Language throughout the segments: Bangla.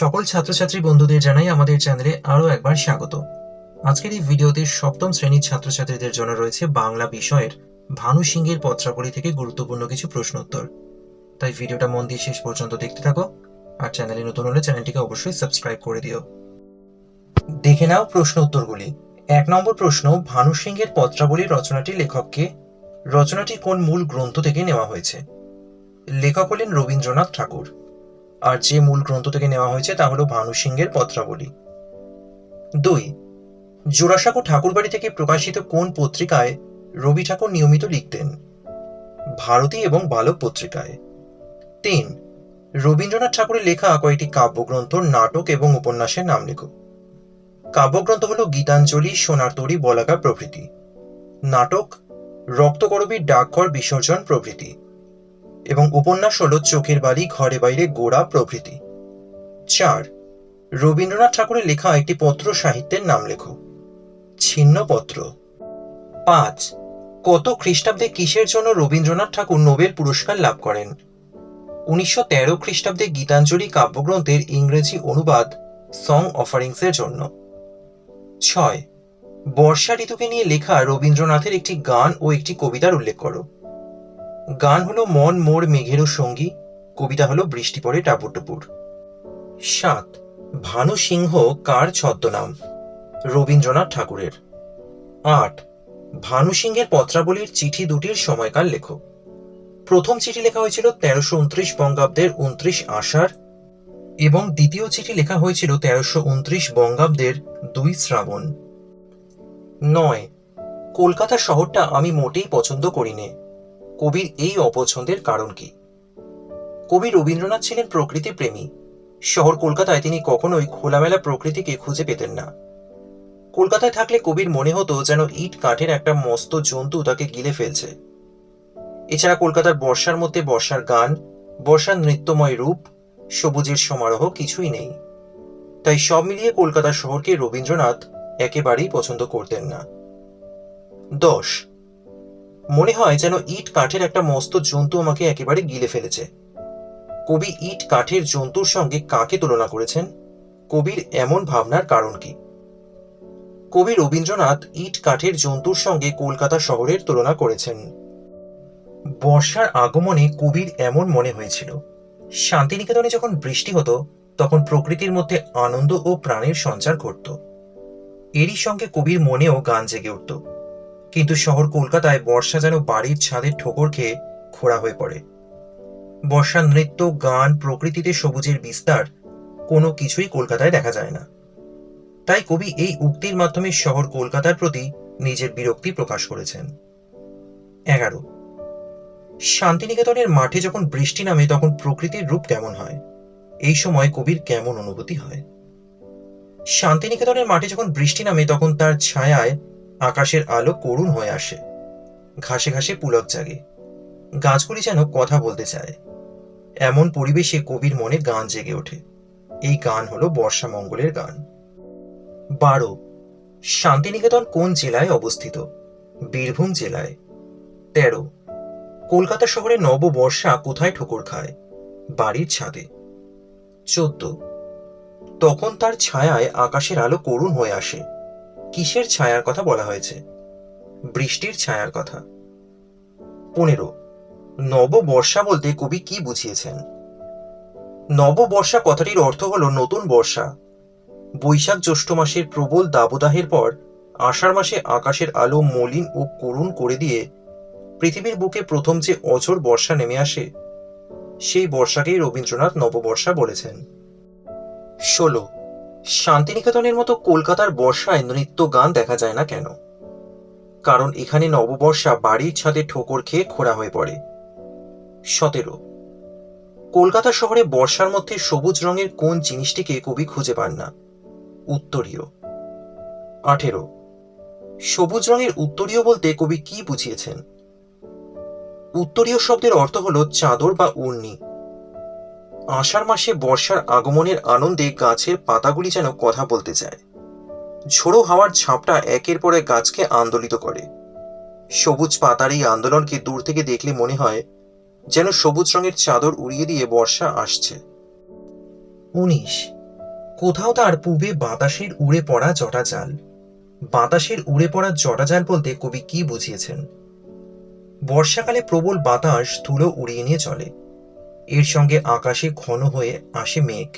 সকল ছাত্রছাত্রী বন্ধুদের জানাই আমাদের চ্যানেলে আরও একবার স্বাগত। আজকের এই ভিডিওতে সপ্তম শ্রেণির ছাত্রছাত্রীদের জন্য রয়েছে বাংলা বিষয়ের ভানু সিংহের পত্রাবলী থেকে গুরুত্বপূর্ণ কিছু প্রশ্নোত্তর। তাই ভিডিওটা মন দিয়ে শেষ পর্যন্ত দেখতে থাকো আর চ্যানেলে নতুন হলে চ্যানেলটিকে অবশ্যই সাবস্ক্রাইব করে দিও। দেখে নাও প্রশ্ন উত্তরগুলি এক নম্বর প্রশ্ন, ভানু সিংহের পত্রাবলী রচনাটির লেখককে, রচনাটি কোন মূল গ্রন্থ থেকে নেওয়া হয়েছে? লেখক হলেন রবীন্দ্রনাথ ঠাকুর। আর যে মূল গ্রন্থ থেকে নেওয়া হয়েছে তা হলো ভানু সিংহের পত্রাবলী। দুই, জোড়াসাঁকো ঠাকুরবাড়ি থেকে প্রকাশিত কোন পত্রিকায় রবি ঠাকুর নিয়মিত লিখতেন? ভারতী এবং বালক পত্রিকায়। তিন, রবীন্দ্রনাথ ঠাকুরের লেখা কয়েকটি কাব্যগ্রন্থ, নাটক এবং উপন্যাসের নাম লেখো কাব্যগ্রন্থ হল গীতাঞ্জলি, সোনার তরী বলাকা প্রভৃতি। নাটক রক্তকরবীর ডাকঘর, বিসর্জন প্রভৃতি। এবং উপন্যাস হল চোখের বাড়ি ঘরে বাইরে গোড়া প্রভৃতি। চার, রবীন্দ্রনাথ ঠাকুরের লেখা একটি পত্র সাহিত্যের নাম লেখো। ছিন্নপত্র। পাঁচ, কত খ্রিস্টাব্দে কিসের জন্য রবীন্দ্রনাথ ঠাকুর নোবেল পুরস্কার লাভ করেন? উনিশশো তেরো খ্রিস্টাব্দে গীতাঞ্জলি কাব্যগ্রন্থের ইংরেজি অনুবাদ সং অফারিংসের জন্য। ছয়, বর্ষা ঋতুকে নিয়ে লেখা রবীন্দ্রনাথের একটি গান ও একটি কবিতার উল্লেখ করো। গান হলো মন, মোর মেঘেরও সঙ্গী, কবিতা হলো বৃষ্টি পড়ে টাপুর টুপুর। সাত, ভানু সিংহ কার ছদ্মনাম? রবীন্দ্রনাথ ঠাকুরের। আট, ভানু সিংহের পত্রাবলীর চিঠি দুটির সময়কাল লেখক। প্রথম চিঠি লেখা হয়েছিল তেরোশো উনত্রিশ বঙ্গাব্দের উনত্রিশ আষাঢ় এবং দ্বিতীয় চিঠি লেখা হয়েছিল তেরোশো উনত্রিশ বঙ্গাব্দের দুই শ্রাবণ। নয়, কলকাতা শহরটা আমি মোটেই পছন্দ করি নে কবির এই অপছন্দের কারণ কি? কবি রবীন্দ্রনাথ ছিলেন প্রকৃতি প্রেমী। শহর কলকাতায় তিনি কখনোই খোলামেলা প্রকৃতিকে খুঁজে পেতেন না। কলকাতায় থাকলে কবির মনে হতো যেন ইট কাঠের একটা মস্ত জন্তু তাকে গিলে ফেলছে। এছাড়া কলকাতার বর্ষার মধ্যে বর্ষার গান, বর্ষার নৃত্যময় রূপ, সবুজের সমারোহ কিছুই নেই। তাই সব মিলিয়ে কলকাতা শহরকে রবীন্দ্রনাথ একেবারেই পছন্দ করতেন না। দশ মনে হয় যেন ইট কাঠের একটা মস্ত জন্তু আমাকে একেবারে গিলে ফেলেছে। কবি ইট কাঠের জন্তুর সঙ্গে কাকে তুলনা করেছেন? কবির এমন ভাবনার কারণ কি? কবি রবীন্দ্রনাথ ইট কাঠের জন্তুর সঙ্গে কলকাতা শহরের তুলনা করেছেন। বর্ষার আগমনে কবির এমন মনে হয়েছিল। শান্তিনিকেতনে যখন বৃষ্টি হতো, তখন প্রকৃতির মধ্যে আনন্দ ও প্রাণের সঞ্চার ঘটত। এরই সঙ্গে কবির মনেও গান জেগে উঠত। কিন্তু শহর কলকাতায় বর্ষা যেন বাড়ির ছাদের ঠোকর খেয়ে খোড়া হয়ে পড়ে। বর্ষার নৃত্য, গান, প্রকৃতিতে সবুজের বিস্তার কোনো কিছুই কলকাতায় দেখা যায় না। তাই কবি এই উক্তির মাধ্যমে শহর কলকাতার প্রতি নিজের বিরক্তি প্রকাশ করেছেন। এগারো। শান্তিনিকেতনের মাঠে যখন বৃষ্টি নামে তখন প্রকৃতির রূপ কেমন হয়? এই সময় কবির কেমন অনুভূতি হয়? শান্তিনিকেতনের মাঠে যখন বৃষ্টি নামে তখন তার ছায়ায় আকাশের আলো করুণ হয়ে আসে। ঘাসে ঘাসে পুলক জাগে। গাছগুলি যেন কথা বলতে চায়। এমন পরিবেশে কবির মনে গান জেগে ওঠে। এই গান হলো বর্ষা মঙ্গলের গান। বারো। শান্তিনিকেতন কোন জেলায় অবস্থিত? বীরভূম জেলায়। তেরো। কলকাতা শহরে নববর্ষা কোথায় ঠোকর খায়? বাড়ির ছাদে। চোদ্দ। তখন তার ছায়ায় আকাশের আলো করুণ হয়ে আসে। কিসের ছায়ার কথা বলা হয়েছে? বৃষ্টির ছায়ার কথা। পনেরো, নববর্ষা বলতে কবি কি বুঝিয়েছেন? নববর্ষা কথাটির অর্থ হলো নতুন বর্ষা। বৈশাখ জ্যৈষ্ঠ মাসের প্রবল দাবদাহের পর আষাঢ় মাসে আকাশের আলো মলিন ও করুণ করে দিয়ে পৃথিবীর বুকে প্রথম যে অঝোর বর্ষা নেমে আসে, সেই বর্ষাকেই রবীন্দ্রনাথ নববর্ষা বলেছেন। ষোলো শান্তিনিকেতনের মতো কলকাতার বর্ষায় নৃত্য গান দেখা যায় না কেন? কারণ এখানে নববর্ষা বাড়ির ছাদে ঠোকর খেয়ে খোড়া হয়ে পড়ে। সতেরো। কলকাতা শহরে বর্ষার মধ্যে সবুজ রঙের কোন জিনিসটিকে কবি খুঁজে পান না? উত্তরীয়। আঠেরো। সবুজ রঙের উত্তরীয় বলতে কবি কি বুঝিয়েছেন? উত্তরীয় শব্দের অর্থ হল চাদর বা উর্নি আষাঢ় মাসে বর্ষার আগমনের আনন্দে গাছের পাতাগুলি যেন কথা বলতে চায়। ঝোড়ো হাওয়ার ঝাপটা একের পর এক গাছকে আন্দোলিত করে। সবুজ পাতার এই আন্দোলনকে দূর থেকে দেখলে মনে হয় যেন সবুজ রঙের চাদর উড়িয়ে দিয়ে বর্ষা আসছে। উনিশ। কোথাও তার পূবে বাতাসের উড়ে পড়া জটাজাল বাতাসের উড়ে পড়া জটাজাল বলতে কবি কি বুঝিয়েছেন? বর্ষাকালে প্রবল বাতাস ধুলো উড়িয়ে নিয়ে চলে। এর সঙ্গে আকাশে ঘন হয়ে আসে মেঘ।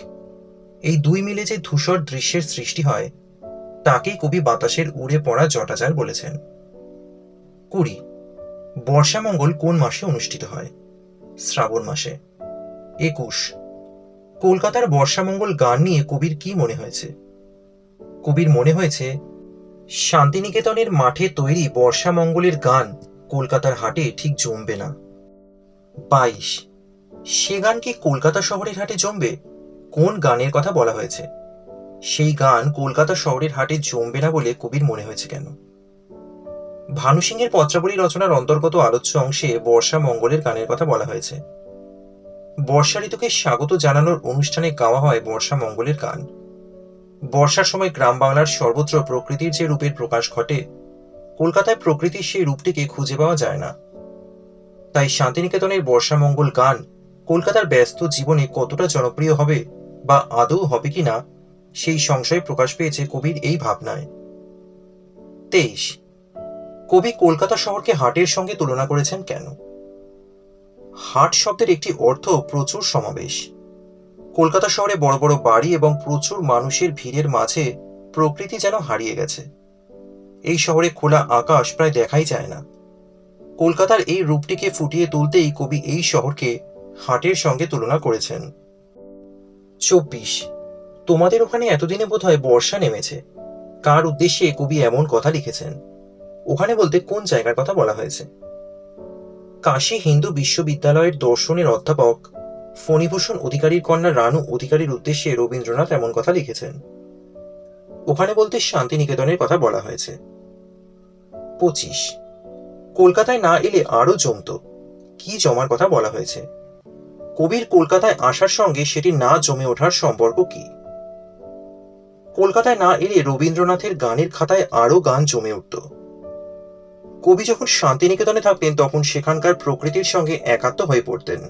এই দুই মিলে যে ধূসর দৃশ্যের সৃষ্টি হয়, তাকেই কবি বাতাসের উড়ে পড়া জটাজাল বলেছেন। কুড়ি বর্ষামঙ্গল কোন মাসে অনুষ্ঠিত হয়? শ্রাবণ মাসে। একুশ, কলকাতার বর্ষামঙ্গল গান নিয়ে কবির কি মনে হয়েছে? কবির মনে হয়েছে, শান্তিনিকেতনের মাঠে তৈরি বর্ষামঙ্গলের গান কলকাতার হাটে ঠিক জমবে না। বাইশ সে গান কি কলকাতা শহরের হাটে জমবে? কোন গানের কথা বলা হয়েছে? সেই গান কলকাতা শহরের হাটে জমবে না বলে কবির মনে হয়েছে কেন? ভানু সিংহের পত্রাবলী রচনার অন্তর্গত আলোচ্য অংশে বর্ষা মঙ্গলের গানের কথা বলা হয়েছে। বর্ষা ঋতুকে স্বাগত জানানোর অনুষ্ঠানে গাওয়া হয় বর্ষা মঙ্গলের গান। বর্ষার সময় গ্রাম বাংলার সর্বত্র প্রকৃতির যে রূপের প্রকাশ ঘটে, কলকাতায় প্রকৃতির সেই রূপটিকে খুঁজে পাওয়া যায় না। তাই শান্তিনিকেতনের বর্ষামঙ্গল গান কলকাতার ব্যস্ত জীবনে কতটা জনপ্রিয় হবে বা আদৌ হবে কিনা, সেই সংশয় প্রকাশ পেয়েছে কবির এই ভাবনায়। তেইশ, কবি কলকাতা শহরকে হাটের সঙ্গে তুলনা করেছেন কেন? হাট শব্দের একটি অর্থ প্রচুর সমাবেশ। কলকাতা শহরে বড় বড় বাড়ি এবং প্রচুর মানুষের ভিড়ের মাঝে প্রকৃতি যেন হারিয়ে গেছে। এই শহরে খোলা আকাশ প্রায় দেখাই যায় না। কলকাতার এই রূপটিকে ফুটিয়ে তুলতেই কবি এই শহরকে হাটের সঙ্গে তুলনা করেছেন। চব্বিশ। তোমাদের ওখানে এতদিনে বোধহয় বর্ষা নেমেছে। কার উদ্দেশ্যে কবি এমন কথা লিখেছেন? ওখানে বলতে কোন জায়গার কথা বলা হয়েছে? কাশী হিন্দু বিশ্ববিদ্যালয়ের দর্শনের অধ্যাপক, ফণীভূষণ অধিকারীর কন্যা রানু অধিকারীর উদ্দেশ্যে রবীন্দ্রনাথ এমন কথা লিখেছেন। ওখানে বলতে শান্তিনিকেতনের কথা বলা হয়েছে। পঁচিশ। কলকাতায় না এলে আরও জমত। কি জমার কথা বলা হয়েছে? কবির কলকাতায় আসার সঙ্গে সেটি না জমে ওঠার সম্পর্ক কি? কলকাতায় না এলে রবীন্দ্রনাথের গানের খাতায় আরও গান জমে উঠত। কবি যখন শান্তিনিকেতনে থাকতেন, তখন সেখানকার প্রকৃতির সঙ্গে একাত্ম হয়ে পড়তেন।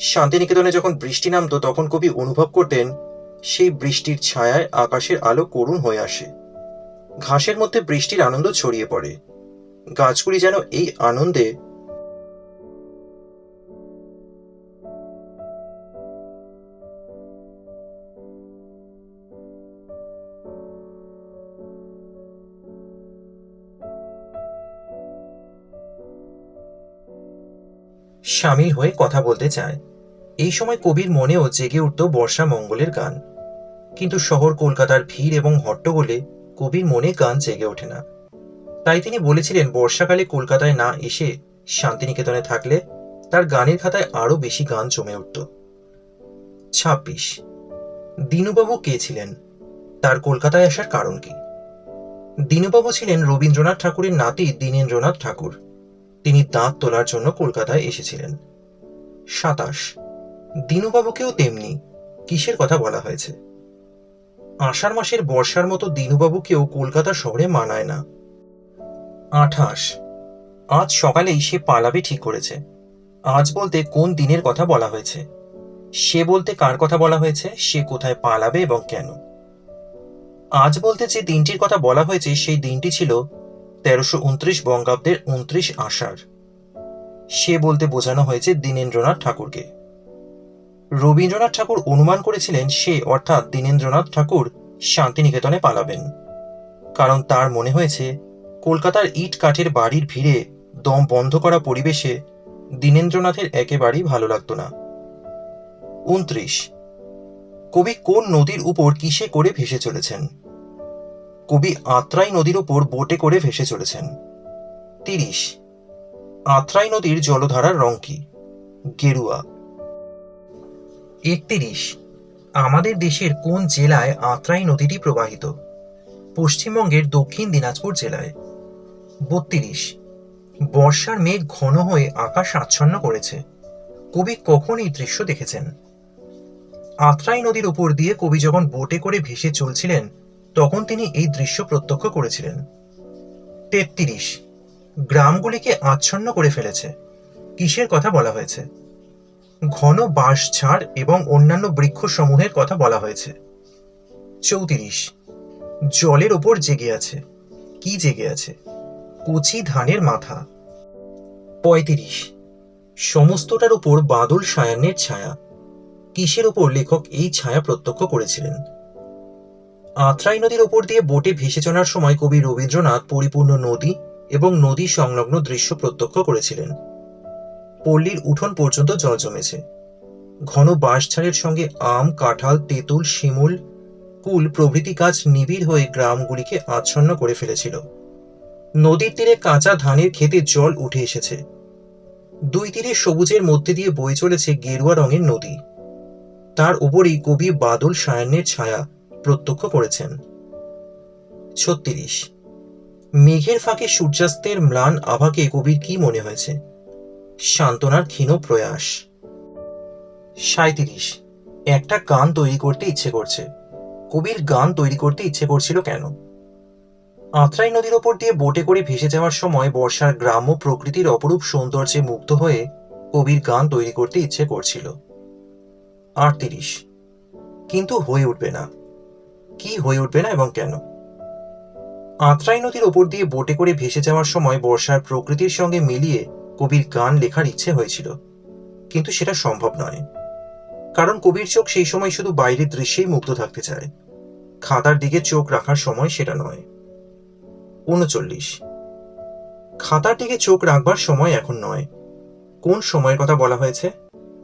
শান্তিনিকেতনে যখন বৃষ্টি নামতো, তখন কবি অনুভব করতেন, সেই বৃষ্টির ছায়ায় আকাশের আলো করুণ হয়ে আসে। ঘাসের মধ্যে বৃষ্টির আনন্দ ছড়িয়ে পড়ে। গাছগুলি যেন এই আনন্দে সামিল হয়ে কথা বলতে চায়। এই সময় কবির মনেও জেগে উঠত বর্ষা মঙ্গলের গান। কিন্তু শহর কলকাতার ভিড় এবং হট্টগোলে কবির মনে গান জেগে ওঠে না। তাই তিনি বলেছিলেন, বর্ষাকালে কলকাতায় না এসে শান্তিনিকেতনে থাকলে তার গানের খাতায় আরও বেশি গান জমে উঠত। ছাব্বিশ। দিনুবাবু কে ছিলেন? তার কলকাতায় আসার কারণ কি? দিনুবাবু ছিলেন রবীন্দ্রনাথ ঠাকুরের নাতি দীনেন্দ্রনাথ ঠাকুর। তিনি দাঁত তোলার জন্য কলকাতায় এসেছিলেন। সাতাশ। দিনুবাবুকেও তেমনি কিসের কথা বলা হয়েছে? আষাঢ় মাসের বর্ষার মতো দিনুবাবুকেও কলকাতা শহরে মানায় না। আঠাশ। আজ সকালেই সে পালাবে ঠিক করেছে। আজ বলতে কোন দিনের কথা বলা হয়েছে? সে বলতে কার কথা বলা হয়েছে? সে কোথায় পালাবে এবং কেন? আজ বলতে যে দিনটির কথা বলা হয়েছে, সেই দিনটি ছিল তেরোশো উনত্রিশ বঙ্গাব্দের উনত্রিশ আষাঢ়। সে বলতে বোঝানো হয়েছে দীনেন্দ্রনাথ ঠাকুরকে। রবীন্দ্রনাথ ঠাকুর অনুমান করেছিলেন সে, অর্থাৎ দীনেন্দ্রনাথ ঠাকুর, শান্তিনিকেতনে পালাবেন। কারণ তার মনে হয়েছে, কলকাতার ইট কাঠের বাড়ির ভিড়ে দম বন্ধ করা পরিবেশে দীনেন্দ্রনাথের একেবারেই ভালো লাগতো না। উনত্রিশ। কবি কোন নদীর উপর কিসে করে ভেসে চলেছেন? কবি আত্রাই নদীর উপর বোটে করে ভেসে চলেছেন। তিরিশ। আত্রাই নদীর জলধারার রং কি? গেরুয়া। একত্রিশ। আমাদের দেশের কোন জেলায় আত্রাই নদীটি প্রবাহিত? পশ্চিমবঙ্গের দক্ষিণ দিনাজপুর জেলায়। বত্রিশ। বর্ষার মেঘ ঘন হয়ে আকাশ আচ্ছন্ন করেছে। কবি কখন এই দৃশ্য দেখেছেন? আত্রাই নদীর উপর দিয়ে কবি যখন বোটে করে ভেসে চলছিলেন তখন তিনি এই দৃশ্য প্রত্যক্ষ করেছিলেন। তেত্রিশ। গ্রামগুলিকে আচ্ছন্ন করে ফেলেছে। কিসের কথা বলা হয়েছে? ঘন বাঁশঝাড় এবং অন্যান্য বৃক্ষসমূহের কথা বলা হয়েছে। চৌত্রিশ। জলের ওপর জেগে আছে। কি জেগে আছে? কচি ধানের মাথা। পঁয়ত্রিশ। সমস্তটার উপর বাদল সায়ান্নের ছায়া। কিসের ওপর লেখক এই ছায়া প্রত্যক্ষ করেছিলেন? আত্রাই নদীর ওপর দিয়ে বোটে ভেসে চলার সময় কবি রবীন্দ্রনাথ পরিপূর্ণ নদী এবং নদী সংলগ্ন দৃশ্য প্রত্যক্ষ করেছিলেন। পল্লীর উঠোন পর্যন্ত জল জমেছে। ঘন বাঁশঝাড়ের সঙ্গে আম, কাঁঠাল, তেঁতুল, শিমুল, কুল প্রভৃতি গাছ নিবিড় হয়ে গ্রামগুলিকে আচ্ছন্ন করে ফেলেছিল। নদীর তীরে কাঁচা ধানের খেতে জল উঠে এসেছে। দুই তীরে সবুজের মধ্যে দিয়ে বয়ে চলেছে গেরুয়া রঙের নদী। তার উপরেই কবি বাদল সায়ান্নের ছায়া প্রত্যক্ষ করেছেন। ছত্রিশ। মেঘের ফাঁকে সূর্যাস্তের ম্লান আভাকে কবির কি মনে হয়েছে? সান্ত্বনার ক্ষীণ প্রয়াস। সাঁত্রিশ একটা গান তৈরি করতে ইচ্ছে করছে। কবির গান তৈরি করতে ইচ্ছে করছিল কেন? আত্রাই নদীর ওপর দিয়ে বোটে করে ভেসে যাওয়ার সময় বর্ষার গ্রাম্য প্রকৃতির অপরূপ সৌন্দর্যে মুগ্ধ হয়ে কবির গান তৈরি করতে ইচ্ছে করছিল। আটত্রিশ। কিন্তু হয়ে উঠবে না। কি হয়ে উঠবে না এবং কেন? আত্রাই নদীর ওপর দিয়ে বোটে করে ভেসে যাওয়ার সময় বর্ষার প্রকৃতির সঙ্গে মিলিয়ে কবির গান লেখার ইচ্ছে হয়েছিল। কিন্তু সেটা সম্ভব নয়। কারণ কবির চোখ সেই সময় শুধু বাইরের দৃশ্যেই মুক্ত থাকতে চায়। খাতার দিকে চোখ রাখার সময় সেটা নয়। উনচল্লিশ। খাতার দিকে চোখ রাখবার সময় এখন নয়। কোন সময়ের কথা বলা হয়েছে?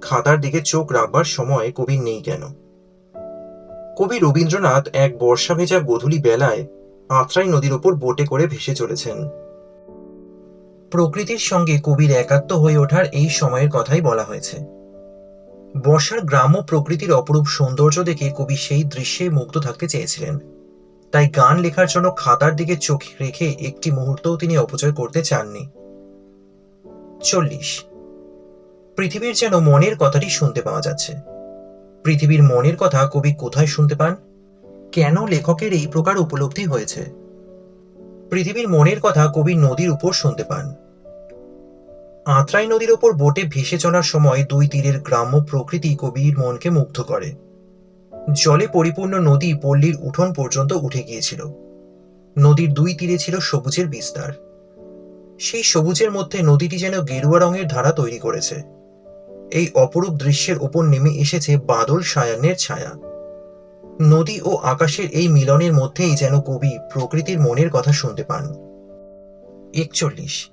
খাতার দিকে চোখ রাখবার সময় কবির নেই কেন? কবি রবীন্দ্রনাথ এক বর্ষা ভেজা গধূলি বেলায় আত্রাই নদীর ওপর বোটে করে ভেসে চলেছেন। প্রকৃতির সঙ্গে কবির একাত্ম হয়ে ওঠার এই সময়ের কথাই বলা হয়েছে। বর্ষার গ্রাম্য প্রকৃতির অপরূপ সৌন্দর্য দেখে কবি সেই দৃশ্যে মুগ্ধ থাকতে চেয়েছিলেন। তাই গান লেখার জন্য খাতার দিকে চোখ রেখে একটি মুহূর্তও তিনি অপচয় করতে চাননি। চল্লিশ। পৃথিবীর যেন মনের কথাটি শুনতে পাওয়া যাচ্ছে। পৃথিবীর মনের কথা কবি কোথায় শুনতে পান? কেন লেখকের এই প্রকার উপলব্ধি হয়েছে? পৃথিবীর মনের কথা কবি নদীর উপর শুনতে পান। আত্রাই নদীর ওপর বোটে ভেসে চলার সময় দুই তীরের গ্রাম্য প্রকৃতি কবির মনকে মুগ্ধ করে। জলে পরিপূর্ণ নদী পল্লীর উঠোন পর্যন্ত উঠে গিয়েছিল। নদীর দুই তীরে ছিল সবুজের বিস্তার। সেই সবুজের মধ্যে নদীটি যেন গেরুয়া রঙের ধারা তৈরি করেছে। এই অপরূপ দৃশ্যের ওপর নেমে এসেছে বাদল সায়ান্নের ছায়া। নদী ও আকাশের এই মিলনের মধ্যেই যেন কবি প্রকৃতির মনের কথা শুনতে পান। একচল্লিশ।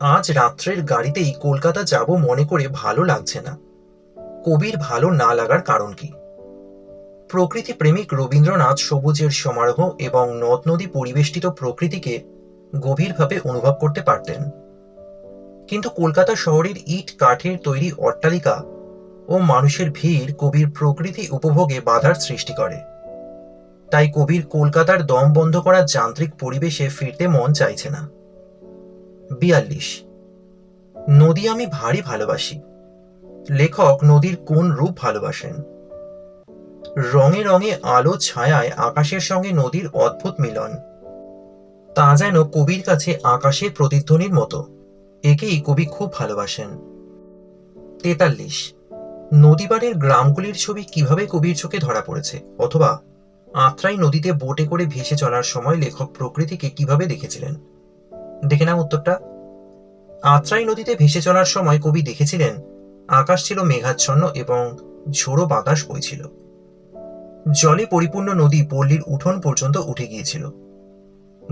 আজ রাত্রের গাড়িতেই কলকাতা যাব মনে করে ভালো লাগছে না। কবির ভালো না লাগার কারণ কি? প্রকৃতি প্রেমিক রবীন্দ্রনাথ সবুজের সমারোহ এবং নদ নদী পরিবেষ্টিত প্রকৃতিকে গভীরভাবে অনুভব করতে পারতেন। কিন্তু কলকাতা শহরের ইট কাঠের তৈরি অট্টালিকা ও মানুষের ভিড় কবির প্রকৃতি উপভোগে বাধার সৃষ্টি করে। তাই কবির কলকাতার দম বন্ধ করা যান্ত্রিক পরিবেশে ফিরতে মন চাইছে না। বিয়াল্লিশ। নদী আমি ভারী ভালোবাসি। লেখক নদীর কোন রূপ ভালোবাসেন? রঙে রঙে আলো ছায়ায় আকাশের সঙ্গে নদীর অদ্ভুত মিলন। তা যেন কবির কাছে আকাশের প্রতিধ্বনির মতো। একেই কবি খুব ভালোবাসেন। তেতাল্লিশ। নদীবাড়ির গ্রামগুলির ছবি কীভাবে কবির চোখে ধরা পড়েছে? অথবা আত্রাই নদীতে বোটে করে ভেসে চলার সময় লেখক প্রকৃতিকে কীভাবে দেখেছিলেন? দেখে নাম উত্তরটা। আত্রাই নদীতে ভেসে চলার সময় কবি দেখেছিলেন, আকাশ ছিল মেঘাচ্ছন্ন এবং ঝোড়ো বাতাস বইছিল। জলে পরিপূর্ণ নদী পল্লীর উঠোন পর্যন্ত উঠে গিয়েছিল।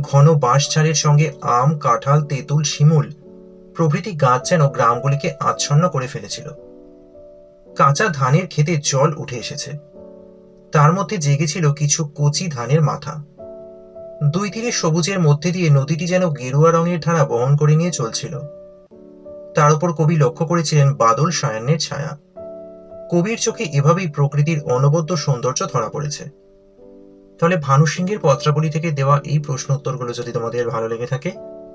ঘন বাঁশঝাড়ের সঙ্গে আম, কাঁঠাল, তেঁতুল, শিমুল প্রভৃতি গাছ যেন গ্রামগুলিকে আচ্ছন্ন করে ফেলেছিল। কাঁচা ধানের খেতে জল উঠে এসেছে। তার মধ্যে জেগেছিল কিছু কচি ধানের মাথা। দুই তীরে সবুজের মধ্যে দিয়ে নদীটি যেন গেরুয়া রঙের ধারা বহন করে নিয়ে চলছিল। তার উপর কবি লক্ষ্য করেছিলেন বাদল সায়ান্নের ছায়া। কবির চোখে এভাবেই প্রকৃতির অনবদ্য সৌন্দর্য ধরা পড়েছে। তাহলে ভানু সিংহের পত্রাবলী থেকে দেওয়া এই প্রশ্ন উত্তরগুলো যদি তোমাদের ভালো লেগে থাকে,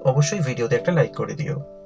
অবশ্যই ভিডিওতে একটা লাইক করে দিও।